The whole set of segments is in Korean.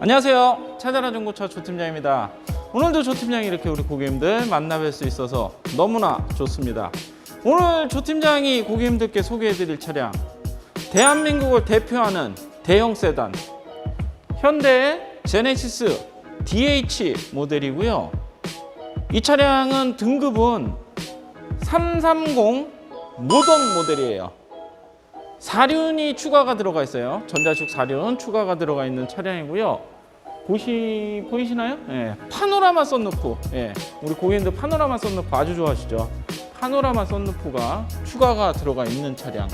안녕하세요. 찾아라 중고차 조팀장입니다. 오늘도 조팀장이 이렇게 우리 고객님들 만나뵐 수 있어서 너무나 좋습니다. 오늘 조팀장이 고객님들께 소개해드릴 차량 대한민국을 대표하는 대형 세단 현대 제네시스 DH 모델이고요. 이 차량은 등급은 330 모던 모델이에요. 사륜이 추가가 들어가 있어요. 전자식 사륜 추가가 들어가 있는 차량이고요. 보시 보이시나요? 예, 파노라마 썬루프. 예, 우리 고객님들 파노라마 썬루프 아주 좋아하시죠? 파노라마 썬루프가 추가가 들어가 있는 차량.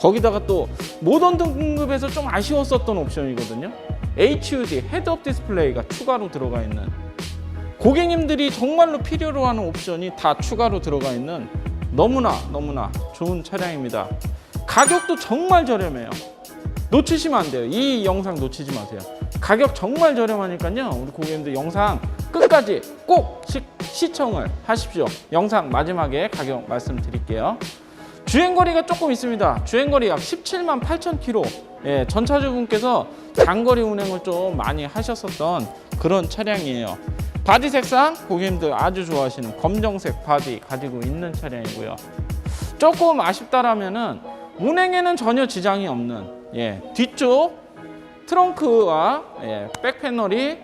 거기다가 또 모던 등급에서 좀 아쉬웠었던 옵션이거든요. HUD 헤드업 디스플레이가 추가로 들어가 있는 고객님들이 정말로 필요로 하는 옵션이 다 추가로 들어가 있는 너무나 너무나 좋은 차량입니다. 가격도 정말 저렴해요. 놓치시면 안 돼요. 이 영상 놓치지 마세요. 가격 정말 저렴하니까요. 우리 고객님들 영상 끝까지 꼭 시, 시청을 하십시오. 영상 마지막에 가격 말씀드릴게요. 주행거리가 조금 있습니다. 주행거리 약 17만 8천 킬로. 예, 전차주분께서 장거리 운행을 좀 많이 하셨었던 그런 차량이에요. 바디 색상 고객님들 아주 좋아하시는 검정색 바디 가지고 있는 차량이고요. 조금 아쉽다라면은 운행에는 전혀 지장이 없는 예, 뒤쪽 트렁크와 예, 백 패널이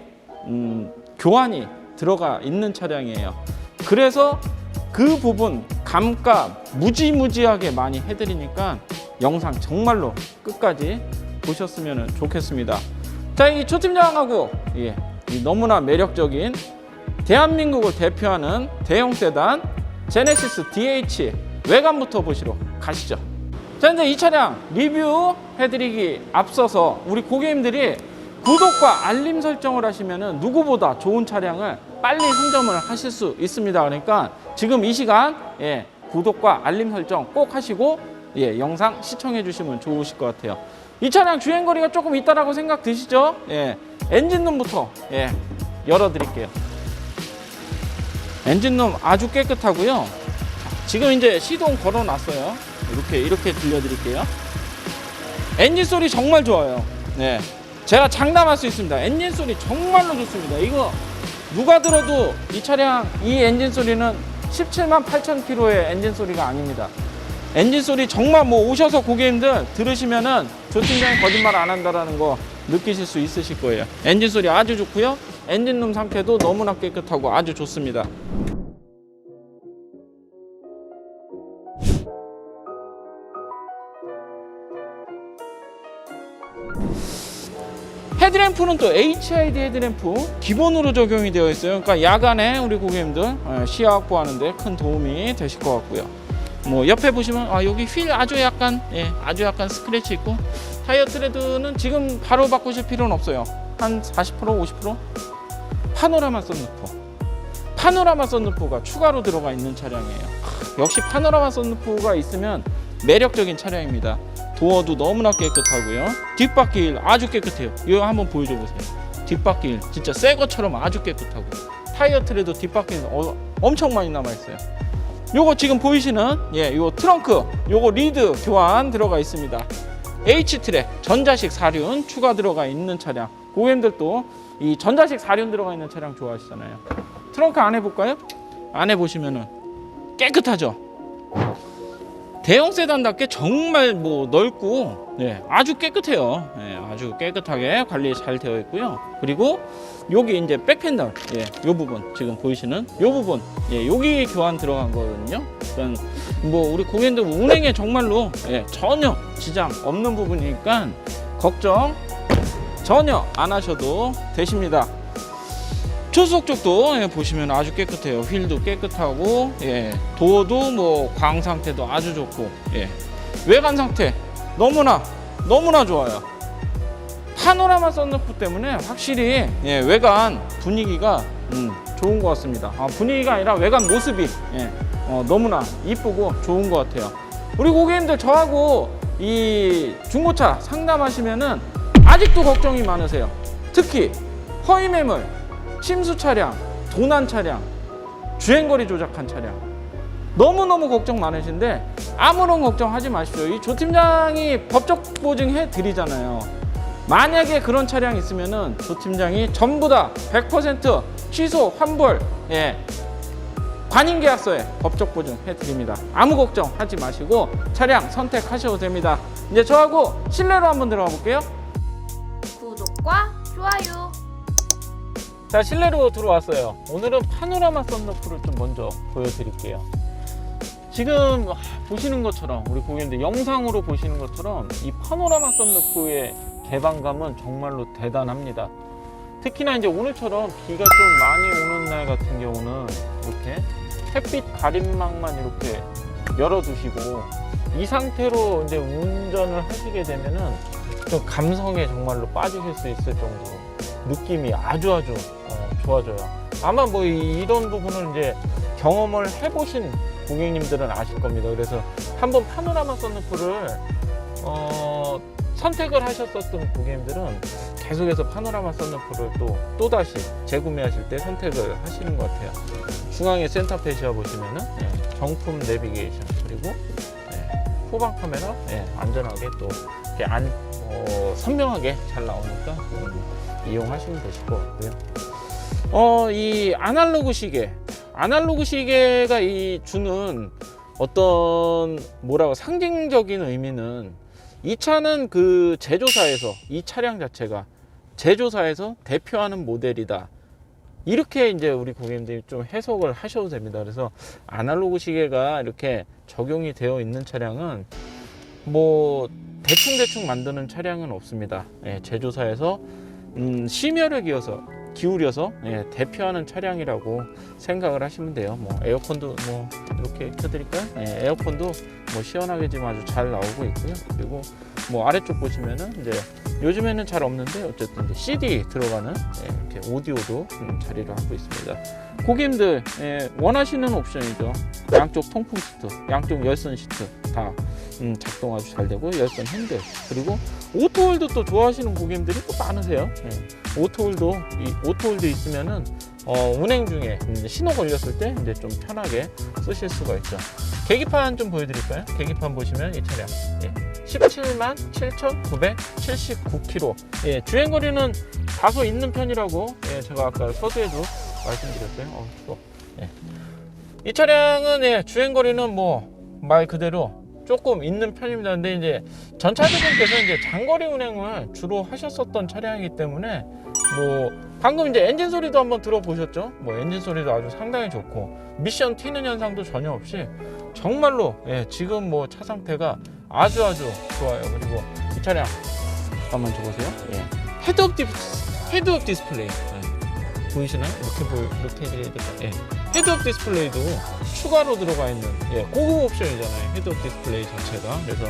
음, 교환이 들어가 있는 차량이에요. 그래서 그 부분 감가 무지무지하게 많이 해드리니까 영상 정말로 끝까지 보셨으면 좋겠습니다. 자, 이 초팀장하고 예, 이 너무나 매력적인 대한민국을 대표하는 대형 세단 제네시스 DH 외관부터 보시러 가시죠. 자, 이제 이 차량 리뷰 해드리기 앞서서 우리 고객님들이 구독과 알림 설정을 하시면 누구보다 좋은 차량을 빨리 선점을 하실 수 있습니다. 그러니까 지금 이 시간 예, 구독과 알림 설정 꼭 하시고 예, 영상 시청해 주시면 좋으실 것 같아요. 이 차량 주행거리가 조금 있다라고 생각 드시죠? 예, 엔진룸부터 예, 열어드릴게요. 엔진룸 아주 깨끗하고요. 지금 이제 시동 걸어놨어요. 이렇게 이렇게 들려드릴게요. 엔진 소리 정말 좋아요. 네, 제가 장담할 수 있습니다. 엔진 소리 정말로 좋습니다. 이거 누가 들어도 이 차량 이 엔진 소리는 17만 8천 킬로의 엔진 소리가 아닙니다. 엔진 소리 정말 뭐 오셔서 고객님들 들으시면은 조 팀장이 거짓말 안 한다라는 거 느끼실 수 있으실 거예요. 엔진 소리 아주 좋고요. 엔진룸 상태도 너무나 깨끗하고 아주 좋습니다. 램프는 또 HID 헤드램프 기본으로 적용이 되어 있어요. 그러니까 야간에 우리 고객님들 어, 시야 확보하는데 큰 도움이 되실 것 같고요. 뭐 옆에 보시면 아 여기 휠 아주 약간 예, 아주 약간 스크래치 있고 타이어 트레드는 지금 바로 바꾸실 필요는 없어요. 한 40% 50% 파노라마 썬루프. 파노라마 썬루프가 추가로 들어가 있는 차량이에요. 크, 역시 파노라마 썬루프가 있으면 매력적인 차량입니다. 도어도 너무나 깨끗하고요. 뒷바퀴 아주 깨끗해요. 이거 한번 보여줘 보세요. 뒷바퀴 진짜 새 것처럼 아주 깨끗하고 타이어 트레도 뒷바퀴는 어, 엄청 많이 남아 있어요. 요거 지금 보이시는 예, 요 트렁크 요거 리드 교환 들어가 있습니다. H 트랙 전자식 사륜 추가 들어가 있는 차량. 고객님들도 이 전자식 사륜 들어가 있는 차량 좋아하시잖아요. 트렁크 안에 볼까요? 안에 보시면은 깨끗하죠. 대형 세단답게 정말 뭐 넓고 네, 아주 깨끗해요. 네, 아주 깨끗하게 관리 잘 되어 있고요. 그리고 여기 이제 백패널, 예, 요 부분 지금 보이시는 요 부분, 예, 여기 교환 들어간 거거든요. 뭐 우리 고객님들 운행에 정말로 예, 전혀 지장 없는 부분이니까 걱정 전혀 안 하셔도 되십니다. 조수석 쪽도 예, 보시면 아주 깨끗해요. 휠도 깨끗하고 예, 도어도 뭐 광 상태도 아주 좋고 예, 외관 상태 너무나 너무나 좋아요. 파노라마 썬루프 때문에 확실히 예, 외관 분위기가 음, 좋은 것 같습니다. 아, 분위기가 아니라 외관 모습이 예, 어, 너무나 이쁘고 좋은 것 같아요. 우리 고객님들 저하고 이 중고차 상담하시면은 아직도 걱정이 많으세요. 특히 허위 매물, 침수 차량, 도난 차량, 주행거리 조작한 차량. 너무너무 걱정 많으신데 아무런 걱정하지 마십시오. 이 조 팀장이 법적 보증해 드리잖아요. 만약에 그런 차량 있으면은 조 팀장이 전부 다 100% 취소 환불 예 관인 계약서에 법적 보증 해 드립니다. 아무 걱정 하지 마시고 차량 선택하셔도 됩니다. 이제 저하고 실내로 한번 들어가 볼게요. 구독과 좋아요. 자 실내로 들어왔어요. 오늘은 파노라마 썬루프를 좀 먼저 보여드릴게요. 지금 아, 보시는 것처럼 우리 고객님들 영상으로 보시는 것처럼 이 파노라마 썬루프의 개방감은 정말로 대단합니다. 특히나 이제 오늘처럼 비가 좀 많이 오는 날 같은 경우는 이렇게 햇빛 가림막만 이렇게 열어두시고 이 상태로 이제 운전을 하시게 되면은 좀 감성에 정말로 빠지실 수 있을 정도로 느낌이 아주 아주 어, 좋아져요. 아마 뭐 이- 이런 부분을 이제 경험을 해보신 고객님들은 아실 겁니다. 그래서 한번 파노라마 썬루프를 어, 선택을 하셨었던 고객님들은 계속해서 파노라마 썬루프를 또 또다시 재구매하실 때 선택을 하시는 것 같아요. 중앙에 센터 페시아 보시면은 예, 정품 내비게이션 그리고 예, 후방 카메라 예, 안전하게 또 이렇게 안 어, 선명하게 잘 나오니까 음, 이용하시면 되실 것 같고요. 어, 이 아날로그 시계, 아날로그 시계가 이 주는 어떤 뭐라고 상징적인 의미는 이 차는 그 제조사에서 이 차량 자체가 제조사에서 대표하는 모델이다. 이렇게 이제 우리 고객님들이 좀 해석을 하셔도 됩니다. 그래서 아날로그 시계가 이렇게 적용이 되어 있는 차량은 뭐 대충대충 만드는 차량은 없습니다. 예, 제조사에서 음, 심혈을 기어서 기울여서 예, 대표하는 차량이라고 생각을 하시면 돼요. 뭐 에어컨도 뭐 이렇게 켜드릴까요? 예, 에어컨도 뭐 시원하게 지금 아주 잘 나오고 있고요. 그리고 뭐 아래쪽 보시면은 이제 요즘에는 잘 없는데 어쨌든 CD 들어가는 예, 이렇게 오디오도 음, 자리를 하고 있습니다. 고객님들 예, 원하시는 옵션이죠. 양쪽 통풍 시트, 양쪽 열선 시트 다 음, 작동 아주 잘 되고 열선 핸들 그리고 오토홀도 또 좋아하시는 고객님들이 또 많으세요. 예. 오토홀도 이 오토홀도 있으면은 어, 운행 중에 신호 걸렸을 때 이제 좀 편하게 쓰실 수가 있죠. 계기판 좀 보여드릴까요? 계기판 보시면 이 차량 예. 17만 7,979km. 예, 주행 거리는 다소 있는 편이라고 예, 제가 아까 서두에도 말씀드렸어요. 어. 예. 이 차량은 예, 주행 거리는 뭐 말 그대로 조금 있는 편입니다. 근데 이제 전차주분께서 이제 장거리 운행을 주로 하셨었던 차량이기 때문에 뭐 방금 이제 엔진 소리도 한번 들어보셨죠? 뭐 엔진 소리도 아주 상당히 좋고 미션 튀는 현상도 전혀 없이 정말로 예, 지금 뭐 차 상태가 아주 아주 좋아요. 그리고 이 차량 잠깐만 줘보세요. 예. 헤드업 디 헤드업 디스플레이 예. 보이시나요? 이렇게 보이 이렇게 해드려야 될까? 예. 헤드업 디스플레이도 추가로 들어가 있는 예, 고급 옵션이잖아요. 헤드업 디스플레이 자체가 그래서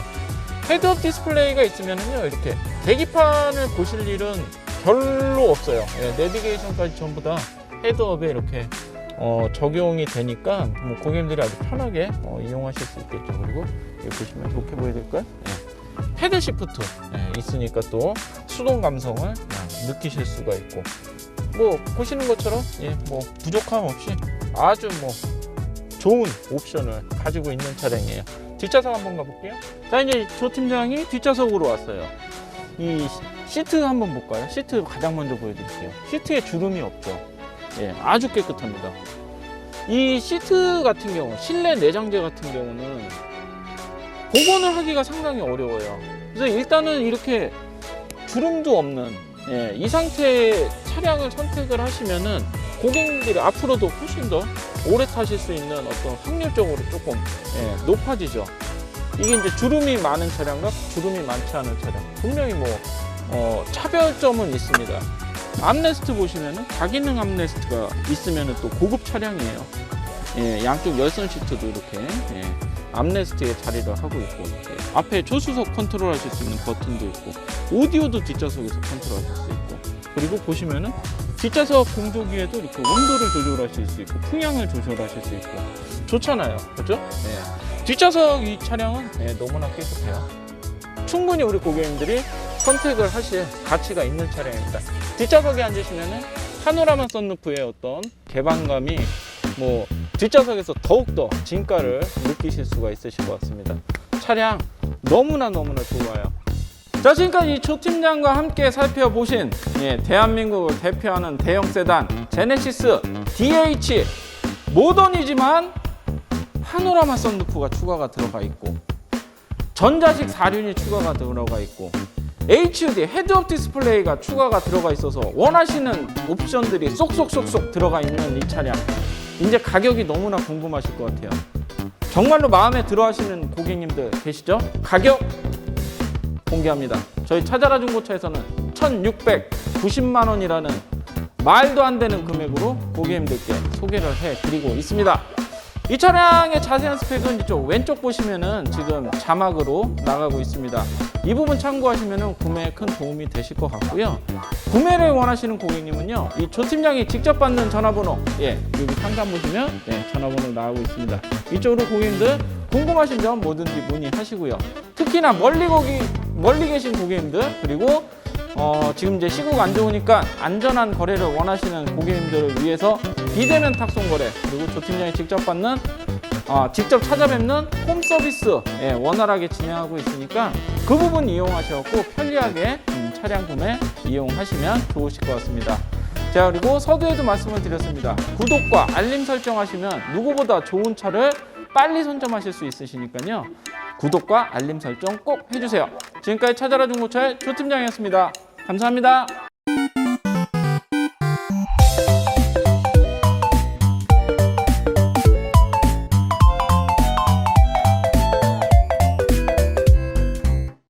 헤드업 디스플레이가 있으면은요 이렇게 계기판을 보실 일은 별로 없어요. 예, 내비게이션까지 전부 다 헤드업에 이렇게 어, 적용이 되니까 뭐 고객님들이 아주 편하게 어, 이용하실 수 있겠죠. 그리고 여기 보시면 이렇게 보여드릴까요? 예. 패드 시프트 예, 있으니까 또 수동 감성을 예, 느끼실 수가 있고 뭐 보시는 것처럼 예, 뭐 부족함 없이 아주 뭐 좋은 옵션을 가지고 있는 차량이에요. 뒷좌석 한번 가볼게요. 자 이제 조 팀장이 뒷좌석으로 왔어요. 이 시- 시트 한번 볼까요? 시트 가장 먼저 보여드릴게요. 시트에 주름이 없죠. 예, 아주 깨끗합니다. 이 시트 같은 경우, 실내 내장재 같은 경우는 복원을 하기가 상당히 어려워요. 그래서 일단은 이렇게 주름도 없는 예, 이 상태의 차량을 선택을 하시면은 고객님들이 앞으로도 훨씬 더 오래 타실 수 있는 어떤 확률적으로 조금 예, 높아지죠. 이게 이제 주름이 많은 차량과 주름이 많지 않은 차량 분명히 뭐 어, 차별점은 있습니다. 암레스트 보시면은 다기능 암레스트가 있으면은 또 고급 차량이에요. 예, 양쪽 열선 시트도 이렇게 예, 암레스트에 자리를 하고 있고 예, 앞에 조수석 컨트롤 하실 수 있는 버튼도 있고 오디오도 뒷좌석에서 컨트롤 하실 수 있고 그리고 보시면은 뒷좌석 공조기에도 이렇게 온도를 조절하실 수 있고 풍향을 조절하실 수 있고 좋잖아요, 그렇죠? 예. 뒷좌석 이 차량은 예, 너무나 깨끗해요. 충분히 우리 고객님들이 선택을 하실 가치가 있는 차량입니다. 뒷좌석에 앉으시면은 파노라마 썬루프의 어떤 개방감이 뭐 뒷좌석에서 더욱더 진가를 느끼실 수가 있으실 것 같습니다. 차량 너무나 너무나 좋아요. 자 지금까지 조 팀장과 함께 살펴보신 예, 대한민국을 대표하는 대형 세단 제네시스 DH 모던이지만 파노라마 썬루프가 추가가 들어가 있고 전자식 사륜이 추가가 들어가 있고 HUD 헤드업 디스플레이가 추가가 들어가 있어서 원하시는 옵션들이 쏙쏙쏙쏙 들어가 있는 이 차량 이제 가격이 너무나 궁금하실 것 같아요 정말로 마음에 들어 하시는 고객님들 계시죠? 가격 공개합니다. 저희 찾아라 중고차에서는 1690만 원이라는 말도 안 되는 금액으로 고객님들께 소개를 해 드리고 있습니다 이 차량의 자세한 스펙은 이쪽 왼쪽 보시면은 지금 자막으로 나가고 있습니다. 이 부분 참고하시면은 구매에 큰 도움이 되실 것 같고요. 구매를 원하시는 고객님은요, 이 조 팀장이 직접 받는 전화번호, 예, 여기 상단 보시면 예, 전화번호 나오고 있습니다. 이쪽으로 고객님들 궁금하신 점 뭐든지 문의하시고요. 특히나 멀리 거기 멀리 계신 고객님들 그리고 어, 지금 이제 시국 안 좋으니까 안전한 거래를 원하시는 고객님들을 위해서 비대면 탁송 거래 그리고 조 팀장이 직접 받는 어, 직접 찾아뵙는 홈 서비스 예, 원활하게 진행하고 있으니까 그 부분 이용하셔갖고 편리하게 음, 차량 구매 이용하시면 좋으실 것 같습니다. 자 그리고 서두에도 말씀을 드렸습니다. 구독과 알림 설정하시면 누구보다 좋은 차를 빨리 선점하실 수 있으시니까요. 구독과 알림 설정 꼭 해주세요. 지금까지 찾아라 중고차의 조 팀장이었습니다. 감사합니다.